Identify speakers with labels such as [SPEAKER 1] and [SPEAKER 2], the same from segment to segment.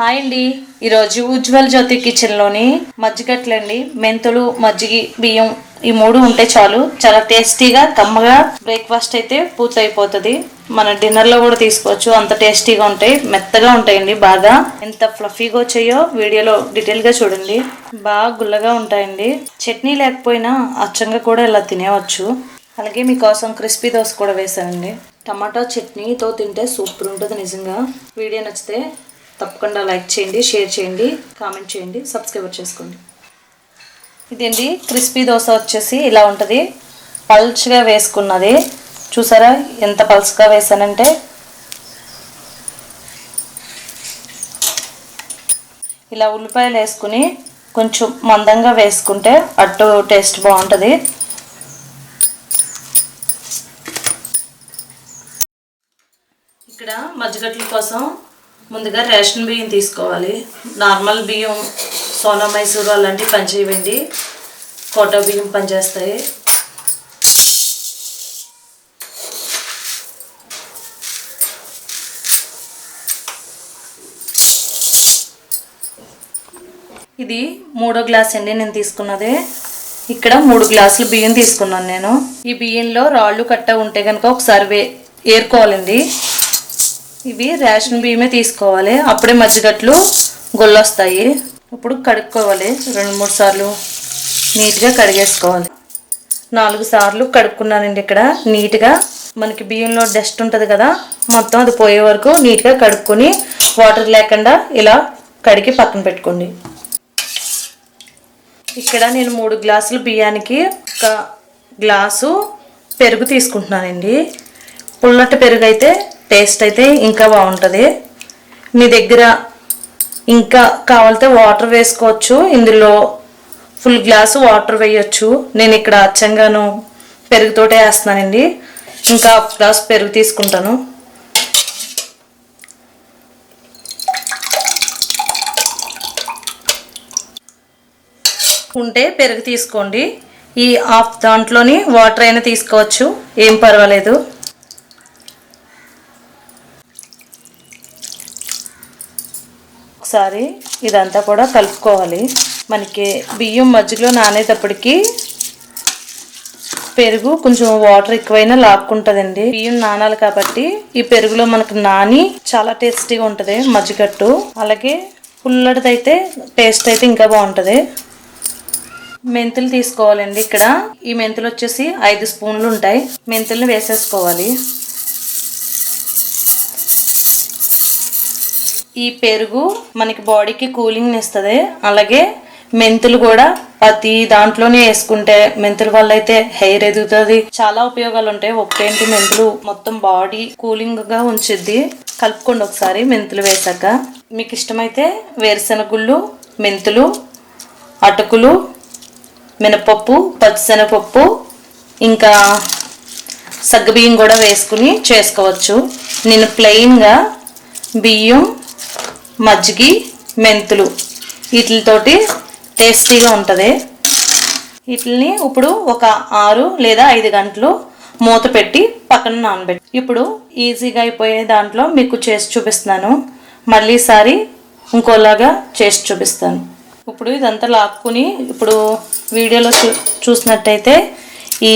[SPEAKER 1] Hi అండి. ఈరోజు ఉజ్వల్ జ్యోతి కిచెన్లోని మజ్జిగట్లండి. మెంతులు మజ్జిగి బియ్యం ఈ మూడు ఉంటే చాలు. చాలా టేస్టీగా కమ్మగా బ్రేక్ఫాస్ట్ అయితే పూర్తయిపోతుంది. మన డిన్నర్లో కూడా తీసుకోవచ్చు. అంత టేస్టీగా ఉంటాయి. మెత్తగా ఉంటాయండి బాగా. ఎంత ఫ్లఫీగా వచ్చాయో వీడియోలో డీటెయిల్గా చూడండి. బాగా గుల్లగా ఉంటాయండి. చట్నీ లేకపోయినా అచ్చంగా కూడా ఇలా తినేవచ్చు. అలాగే మీకోసం క్రిస్పీ దోశ కూడా వేసానండి టమాటా చట్నీతో తింటే సూపర్ ఉంటుంది నిజంగా. వీడియో నచ్చితే తప్పకుండా లైక్ చేయండి షేర్ చేయండి కామెంట్ చేయండి సబ్స్క్రైబ్ చేసుకోండి. ఇదండి క్రిస్పీ దోశ వచ్చేసి ఇలా ఉంటుంది. పల్చగా వేసుకున్నది. చూసారా? ఎంత పల్చగా వేసానంటే? ఇలా ఉల్లిపాయలు వేసుకుని కొంచెం మందంగా వేసుకుంటే అట్టు టేస్ట్ బాగుంటుంది. ఇక్కడ మజ్జిగట్ల కోసం ముందుగా రేషన్ బియ్యం తీసుకోవాలి. నార్మల్ బియ్యం సోనా మైసూరు అలాంటివి పనిచేయవండి. కోటా బియ్యం పనిచేస్తాయి. ఇది మూడో గ్లాస్ అండి నేను తీసుకున్నది. ఇక్కడ మూడు గ్లాసులు బియ్యం తీసుకున్నాను నేను. ఈ బియ్యంలో రాళ్ళు కట్ట ఉంటే కనుక ఒకసారి వే ఏరుకోవాలండి. ఇవి రేషన్ బియ్యమే తీసుకోవాలి. అప్పుడే మజ్జిగట్లు గొల్లొస్తాయి. ఇప్పుడు కడుక్కోవాలి. రెండు మూడు సార్లు నీట్గా కడిగేసుకోవాలి. నాలుగు సార్లు కడుక్కున్నానండి ఇక్కడ. నీట్గా మనకి బియ్యంలో డస్ట్ ఉంటుంది కదా మొత్తం అది పోయే వరకు నీట్గా కడుక్కొని వాటర్ లేకుండా ఇలా కడిగి పక్కన పెట్టుకోండి. ఇక్కడ నేను మూడు గ్లాసులు బియ్యానికి ఒక గ్లాసు పెరుగు తీసుకుంటున్నానండి. పుల్లటి పెరుగు అయితే టేస్ట్ అయితే ఇంకా బాగుంటుంది. మీ దగ్గర ఇంకా కావాలితే వాటర్ వేసుకోవచ్చు. ఇందులో ఫుల్ గ్లాసు వాటర్ వేయచ్చు. నేను ఇక్కడ అచ్చంగాను పెరుగుతోటే వేస్తున్నానండి. ఇంకా హాఫ్ గ్లాస్ పెరుగు తీసుకుంటాను. ఉంటే పెరుగు తీసుకోండి. ఈ హాఫ్ దాంట్లోని వాటర్ అయినా తీసుకోవచ్చు. ఏం పర్వాలేదు. ఒకసారి ఇదంతా కూడా కలుపుకోవాలి. మనకి బియ్యం మజ్జిగలో నానేటప్పటికి పెరుగు కొంచెం వాటర్ ఎక్కువైనా లాక్కుంటుందండి. బియ్యం నానాలి కాబట్టి ఈ పెరుగులో మనకు నాని చాలా టేస్టీగా ఉంటుంది మజ్జిగట్టు. అలాగే పుల్లడిదైతే టేస్ట్ అయితే ఇంకా బాగుంటుంది. మెంతులు తీసుకోవాలండి ఇక్కడ. ఈ మెంతులు వచ్చేసి ఐదు స్పూన్లు ఉంటాయి మెంతుల్ని వేసేసుకోవాలి. ఈ పెరుగు మనకి బాడీకి కూలింగ్ ఇస్తుంది. అలాగే మెంతులు కూడా ప్రతి దాంట్లోనే వేసుకుంటే మెంతుల వల్ల అయితే హెయిర్ ఎదుగుతుంది. చాలా ఉపయోగాలు ఉంటాయి ఒకటేంటి మెంతులు మొత్తం బాడీ కూలింగ్గా ఉంచుద్ది. కలుపుకోండి ఒకసారి మెంతులు వేసాక. మీకు ఇష్టమైతే వేరుశెనగుళ్ళు మెంతులు అటుకులు మినపప్పు పచ్చిశనగపప్పు ఇంకా సగ్గుబియ్యం కూడా వేసుకుని చేసుకోవచ్చు. నేను ప్లెయిన్గా బియ్యం మజ్జిగి మెంతులు. వీటితోటి టేస్టీగా ఉంటుంది. వీటిని ఇప్పుడు ఒక ఆరు లేదా ఐదు గంటలు మూత పెట్టి పక్కన నానబెట్టి. ఇప్పుడు ఈజీగా అయిపోయే దాంట్లో మీకు చేసి చూపిస్తున్నాను. మళ్ళీసారి ఇంకోలాగా చేసి చూపిస్తాను. ఇప్పుడు ఇదంతా లాక్కుని ఇప్పుడు వీడియోలో చూ చూసినట్టయితే ఈ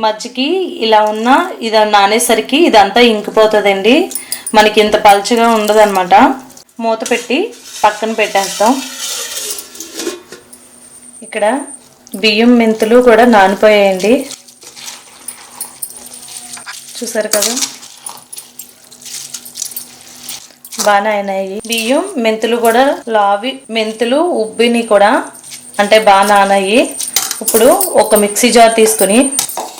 [SPEAKER 1] మజ్జికి ఇలా ఉన్న ఇది నానేసరికి ఇదంతా ఇంకిపోతుందండి. మనకి ఇంత పల్చగా ఉండదన్నమాట. మూత పెట్టి పక్కన పెట్టేస్తాం. ఇక్కడ బియ్యం మెంతులు కూడా నానిపోయాయండి. చూసారు కదా? బాగా అయినాయి. బియ్యం మెంతులు కూడా లావి మెంతులు ఉబ్బిని కూడా అంటే బాగా నానాయి. ఇప్పుడు ఒక మిక్సీ జార్ తీసుకుని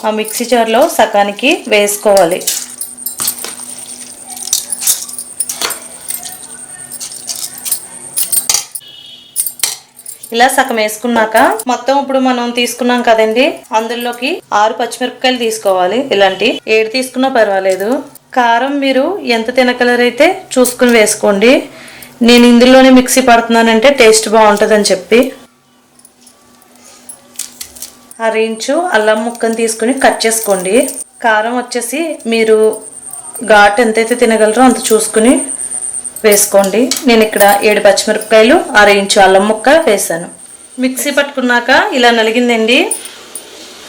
[SPEAKER 1] ఆ మిక్సీ జార్లో సగానికి వేసుకోవాలి. ఇలా సగం వేసుకున్నాక మొత్తం ఇప్పుడు మనం తీసుకున్నాం కదండి. అందులోకి ఆరు పచ్చిమిరపకాయలు తీసుకోవాలి. ఇలాంటి ఏడు తీసుకున్నా పర్వాలేదు. కారం మీరు ఎంత తినగలరైతే చూసుకుని వేసుకోండి. నేను ఇందులోనే మిక్సీ పడుతున్నానంటే టేస్ట్ బాగుంటుందని చెప్పి. అరించు అల్లం ముక్కను తీసుకుని కట్ చేసుకోండి. కారం వచ్చేసి మీరు ఘాట్ ఎంతైతే తినగలరో అంత చూసుకుని వేసుకోండి. నేను ఇక్కడ ఏడు పచ్చిమిరపకాయలు అర ఇంచు అల్లం ముక్క వేసాను మిక్సీ పట్టుకున్నాక ఇలా నలిగిందండి.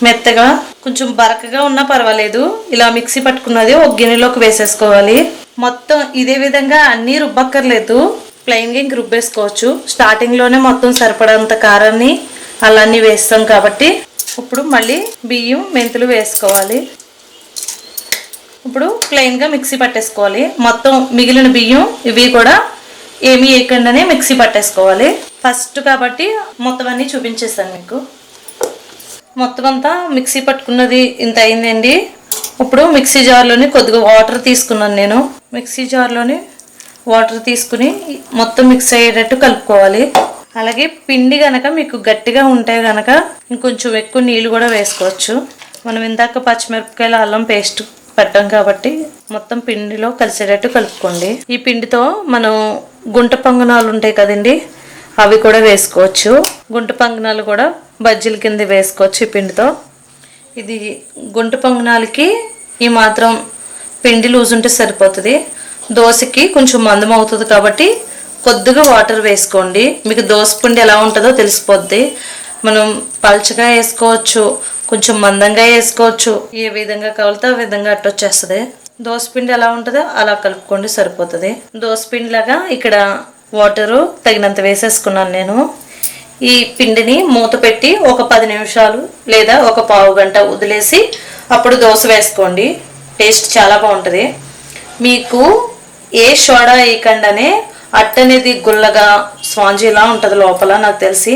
[SPEAKER 1] మెత్తగా కొంచెం బరకగా ఉన్నా పర్వాలేదు. ఇలా మిక్సీ పట్టుకున్నది ఒక గిన్నెలోకి వేసేసుకోవాలి. మొత్తం ఇదే విధంగా అన్నీ రుబ్బక్కర్లేదు. ప్లెయిన్గా ఇంక రుబ్బేసుకోవచ్చు. స్టార్టింగ్లోనే మొత్తం సరిపడంత కారాన్ని అలాన్ని వేస్తాం కాబట్టి ఇప్పుడు మళ్ళీ బియ్యం మెంతులు వేసుకోవాలి. ఇప్పుడు ప్లెయిన్గా మిక్సీ పట్టేసుకోవాలి. మొత్తం మిగిలిన బియ్యం ఇవి కూడా ఏమీ వేయకుండానే మిక్సీ పట్టేసుకోవాలి. ఫస్ట్ కాబట్టి మొత్తం అన్నీ చూపించేస్తాను మీకు. మొత్తం అంతా మిక్సీ పట్టుకున్నది ఇంత అయిందండి. ఇప్పుడు మిక్సీ జార్లోని కొద్దిగా వాటర్ తీసుకున్నాను నేను. మిక్సీ జార్లోని వాటర్ తీసుకుని మొత్తం మిక్స్ అయ్యేటట్టు కలుపుకోవాలి. అలాగే పిండి గనక మీకు గట్టిగా ఉంటే గనక ఇంకొంచెం ఎక్కువ నీళ్ళు కూడా వేసుకోవచ్చు. మనం ఇందాక పచ్చిమిరపకాయల అల్లం పేస్ట్ పెట్టాం కాబట్టి మొత్తం పిండిలో కలిసేటట్టు కలుపుకోండి. ఈ పిండితో మనం గుంట పొంగనాలు ఉంటాయి కదండి అవి కూడా వేసుకోవచ్చు. గుంట పొంగనాలు కూడా బజ్జీల కింద వేసుకోవచ్చు ఈ పిండితో. ఇది గుంట పొంగనాలకి ఈ మాత్రం పిండి లూజ్ ఉంటే సరిపోతుంది. దోశకి కొంచెం మందం అవుతుంది కాబట్టి కొద్దిగా వాటర్ వేసుకోండి. మీకు దోశ పిండి ఎలా ఉంటుందో తెలిసిపోద్ది. మనం పల్చగా వేసుకోవచ్చు కొంచెం మందంగా వేసుకోవచ్చు. ఏ విధంగా కావాలితే ఆ విధంగా అట్ట వచ్చేస్తుంది. ఎలా ఉంటుందో అలా కలుపుకోండి సరిపోతుంది. దోశ లాగా ఇక్కడ వాటరు తగినంత వేసేసుకున్నాను నేను. ఈ పిండిని మూత పెట్టి ఒక పది నిమిషాలు లేదా ఒక పావు గంట వదిలేసి అప్పుడు దోశ వేసుకోండి. టేస్ట్ చాలా బాగుంటుంది. మీకు ఏ సోడా వేయకుండానే అట్ట అనేది గుల్లగా స్పాంజీలా ఉంటుంది లోపల నాకు తెలిసి.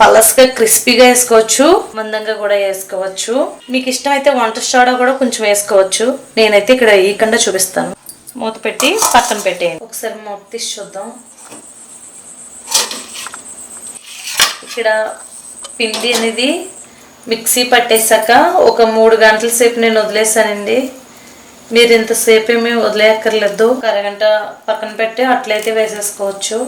[SPEAKER 1] పలస్గా క్రిస్పీగా వేసుకోవచ్చు మందంగా కూడా వేసుకోవచ్చు. మీకు ఇష్టమైతే వంట సోడా కూడా కొంచెం వేసుకోవచ్చు. నేనైతే ఇక్కడ వేయకుండా చూపిస్తాను. మూత పెట్టి పక్కన పెట్టేయండి. ఒకసారి మూత తీసి చూద్దాం. ఇక్కడ పిండి అనేది మిక్సీ పట్టేశాక ఒక మూడు గంటల సేపు నేను వదిలేసానండి మీరు ఇంతసేపు ఏమీ వదిలేయక్కర్లేదు. అరగంట పక్కన పెట్టి అట్లయితే వేసేసుకోవచ్చు.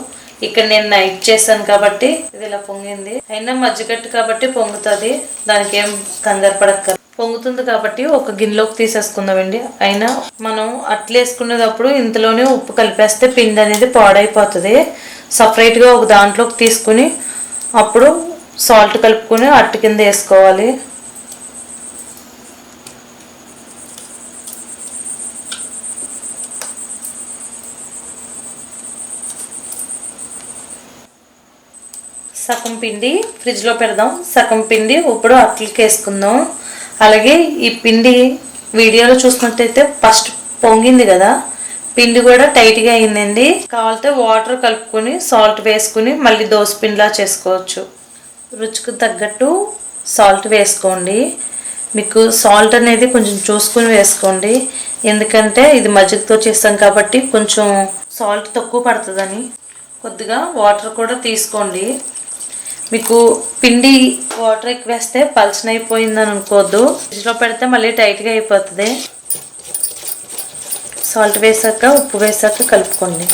[SPEAKER 1] ఇక్కడ నేను నైట్ చేశాను కాబట్టి ఇది ఇలా పొంగింది. అయినా మజ్జిగట్టు కాబట్టి పొంగుతుంది. దానికి ఏం కంగారు పడక్క పొంగుతుంది కాబట్టి ఒక గిన్నెలోకి తీసేసుకుందామండి. అయినా మనం అట్లు వేసుకునేటప్పుడు ఇంతలోనే ఉప్పు కలిపేస్తే పిండి అనేది పాడైపోతుంది. సపరేట్గా ఒక దాంట్లోకి తీసుకుని అప్పుడు సాల్ట్ కలుపుకొని అట్టు కింద వేసుకోవాలి. సగం పిండి ఫ్రిడ్జ్లో పెడదాం. సగం పిండి ఇప్పుడు అట్లకి వేసుకుందాం. అలాగే ఈ పిండి వీడియోలో చూసినట్టయితే ఫస్ట్ పొంగింది కదా. పిండి కూడా టైట్గా అయిందండి. కావాలంటే వాటర్ కలుపుకొని సాల్ట్ వేసుకుని మళ్ళీ దోశ పిండిలా చేసుకోవచ్చు. రుచికి తగ్గట్టు సాల్ట్ వేసుకోండి. మీకు సాల్ట్ అనేది కొంచెం చూసుకుని వేసుకోండి. ఎందుకంటే ఇది మజ్జిగతో చేస్తాం కాబట్టి కొంచెం సాల్ట్ తక్కువ పడుతుందని. కొద్దిగా వాటర్ కూడా తీసుకోండి. మీకు పిండి వాటర్ ఎక్కువ వేస్తే పల్చన అయిపోయిందని అనుకోవద్దు ఫ్రిడ్జ్లో పెడితే మళ్ళీ టైట్గా అయిపోతుంది. సాల్ట్ వేసాక ఉప్పు వేసాక కలుపుకోండి.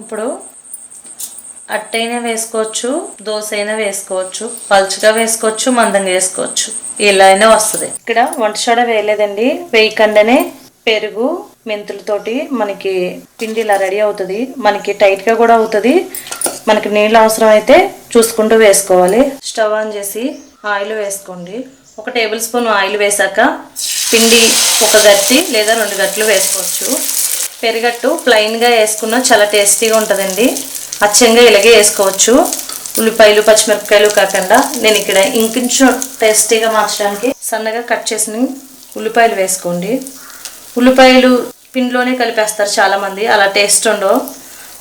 [SPEAKER 1] ఇప్పుడు అట్టైనా వేసుకోవచ్చు దోశ అయినా వేసుకోవచ్చు పలుచగా వేసుకోవచ్చు మందంగా వేసుకోవచ్చు. ఇలా అయినా వస్తుంది. ఇక్కడ వంట సోడా వేయలేదండి. వేయకుండానే పెరుగు మెంతులతోటి మనకి పిండి ఇలా రెడీ అవుతుంది. మనకి టైట్గా కూడా అవుతుంది. మనకి నీళ్ళు అవసరం అయితే చూసుకుంటూ వేసుకోవాలి. స్టవ్ ఆన్ చేసి ఆయిల్ వేసుకోండి. ఒక టేబుల్ స్పూన్ ఆయిల్ వేసాక పిండి ఒక గట్టి లేదా రెండు గట్లు వేసుకోవచ్చు. పెరుగట్టు ప్లెయిన్గా వేసుకున్న చాలా టేస్టీగా ఉంటుందండి. అచ్చంగా ఇలాగే వేసుకోవచ్చు. ఉల్లిపాయలు పచ్చిమిరపకాయలు కాకుండా నేను ఇక్కడ ఇంకొంచెం టేస్టీగా మార్చడానికి సన్నగా కట్ చేసిన ఉల్లిపాయలు వేసుకోండి. ఉల్లిపాయలు పిండిలోనే కలిపేస్తారు చాలామంది. అలా టేస్ట్ ఉండవు.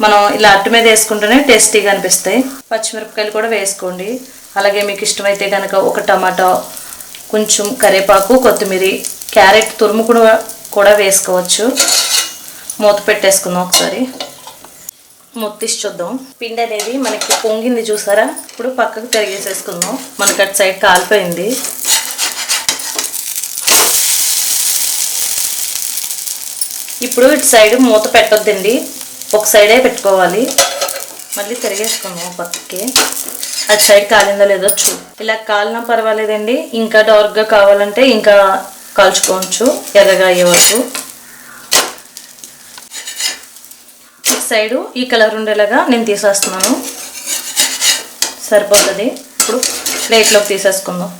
[SPEAKER 1] మనం ఇలా అట్టు మీద వేసుకుంటేనే టేస్టీగా అనిపిస్తాయి. పచ్చిమిరపకాయలు కూడా వేసుకోండి. అలాగే మీకు ఇష్టమైతే కనుక ఒక టమాటా కొంచెం కరివేపాకు కొత్తిమీర క్యారెట్ తురుము కూడా కూడా వేసుకోవచ్చు. మూత పెట్టేసుకుందాం ఒకసారి. మూత తీసి చూద్దాం. పిండి అనేది మనకి పొంగింది చూసారా? ఇప్పుడు పక్కకు తిరిగేసేసుకుందాం. మనకి అటు సైడ్ కాలిపోయింది. ఇప్పుడు ఇటు సైడ్ మూత పెట్టొద్దండి. ఒక సైడే పెట్టుకోవాలి. మళ్ళీ తిరిగేసుకుందాం పక్కకి. అటు సైడ్ కాలిందో లేదో చూ ఇలా కాలినా పర్వాలేదండి. ఇంకా డార్క్గా కావాలంటే ఇంకా కాల్చుకోవచ్చు. ఎర్రగా అయ్యే వరకు. ఇటు సైడు ఈ కలర్ ఉండేలాగా నేను తీసేస్తున్నాను. సరిపోతుంది. ఇప్పుడు ప్లేట్లోకి తీసేసుకుందాం.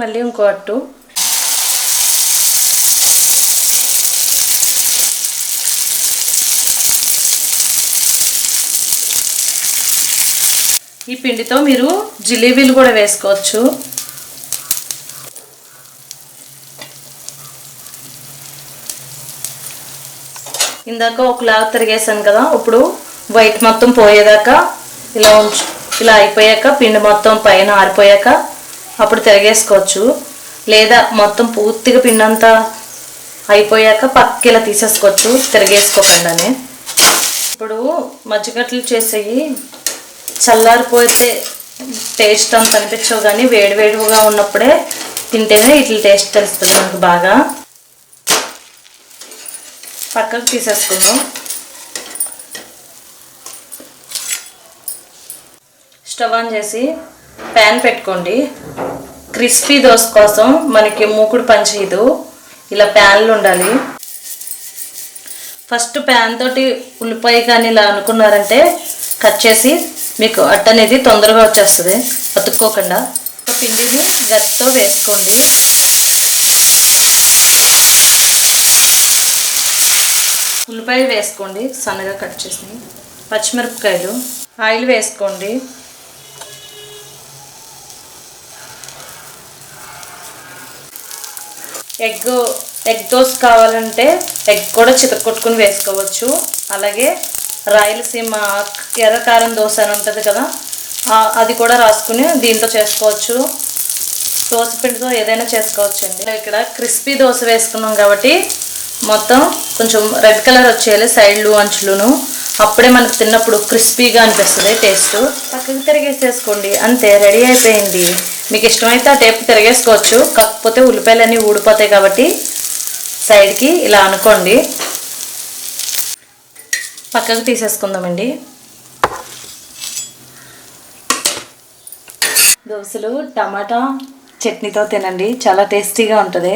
[SPEAKER 1] మళ్ళీ ఇంకో అట్టు. ఈ పిండితో మీరు జిలేబీలు కూడా వేసుకోవచ్చు. ఇందాక ఒకలాగా తిరిగేసాను కదా ఇప్పుడు వైట్ మొత్తం పోయేదాకా ఇలా ఉంచు ఇలా అయిపోయాక పిండి మొత్తం పైన ఆరిపోయాక అప్పుడు తిరగేసుకోవచ్చు. లేదా మొత్తం పూర్తిగా పిండంతా అయిపోయాక పక్కకి ఇలా తీసేసుకోవచ్చు తిరగేసుకోకుండానే. ఇప్పుడు మజ్జిగట్లు చేసేవి చల్లారిపోతే టేస్ట్ అంత అనిపించవు కానీ వేడివేడిగా ఉన్నప్పుడే తింటేనే ఇట్ల టేస్ట్ తెలుస్తుంది మనకు బాగా. పక్కకు తీసేసుకుందాం. స్టవ్ ఆన్ చేసి ప్యాన్ పెట్టుకోండి. క్రిస్పీ దోశ కోసం మనకి మూకుడు పంచేయదు ఇలా ప్యాన్లు ఉండాలి. ఫస్ట్ ప్యాన్ తోటి ఉల్లిపాయ కానీ ఇలా అనుకున్నారంటే కట్ చేసి మీకు అట్ట అనేది తొందరగా వచ్చేస్తుంది. అతుక్కోకుండా ఒక పిండిని గరిటతో వేసుకోండి. ఉల్లిపాయలు వేసుకోండి. సన్నగా కట్ చేసి పచ్చిమిరపకాయలు. ఆయిల్ వేసుకోండి. ఎగ్ ఎగ్ దోశ కావాలంటే ఎగ్ కూడా చితకొట్టుకుని వేసుకోవచ్చు. అలాగే రాయలసీమ ఎర్ర కారం దోశ అని ఉంటుంది కదా అది కూడా రాసుకుని దీంతో చేసుకోవచ్చు. దోశ పిండితో ఏదైనా చేసుకోవచ్చు అండి. ఇక్కడ క్రిస్పీ దోశ వేసుకున్నాం కాబట్టి మొత్తం కొంచెం రెడ్ కలర్ వచ్చేయాలి సైడ్లు అంచులును. అప్పుడే మనకు తిన్నప్పుడు క్రిస్పీగా అనిపిస్తుంది టేస్ట్. పక్కకు తిరిగేసేసుకోండి. అంతే రెడీ అయిపోయింది. మీకు ఇష్టమైతే ఆ టేపు తిరగేసుకోవచ్చు. కాకపోతే ఉల్లిపాయలు అన్నీ ఊడిపోతాయి కాబట్టి సైడ్కి ఇలా అనుకోండి. పక్కకు తీసేసుకుందామండి. దోశలు టమాటా చట్నీతో తినండి. చాలా టేస్టీగా ఉంటుంది.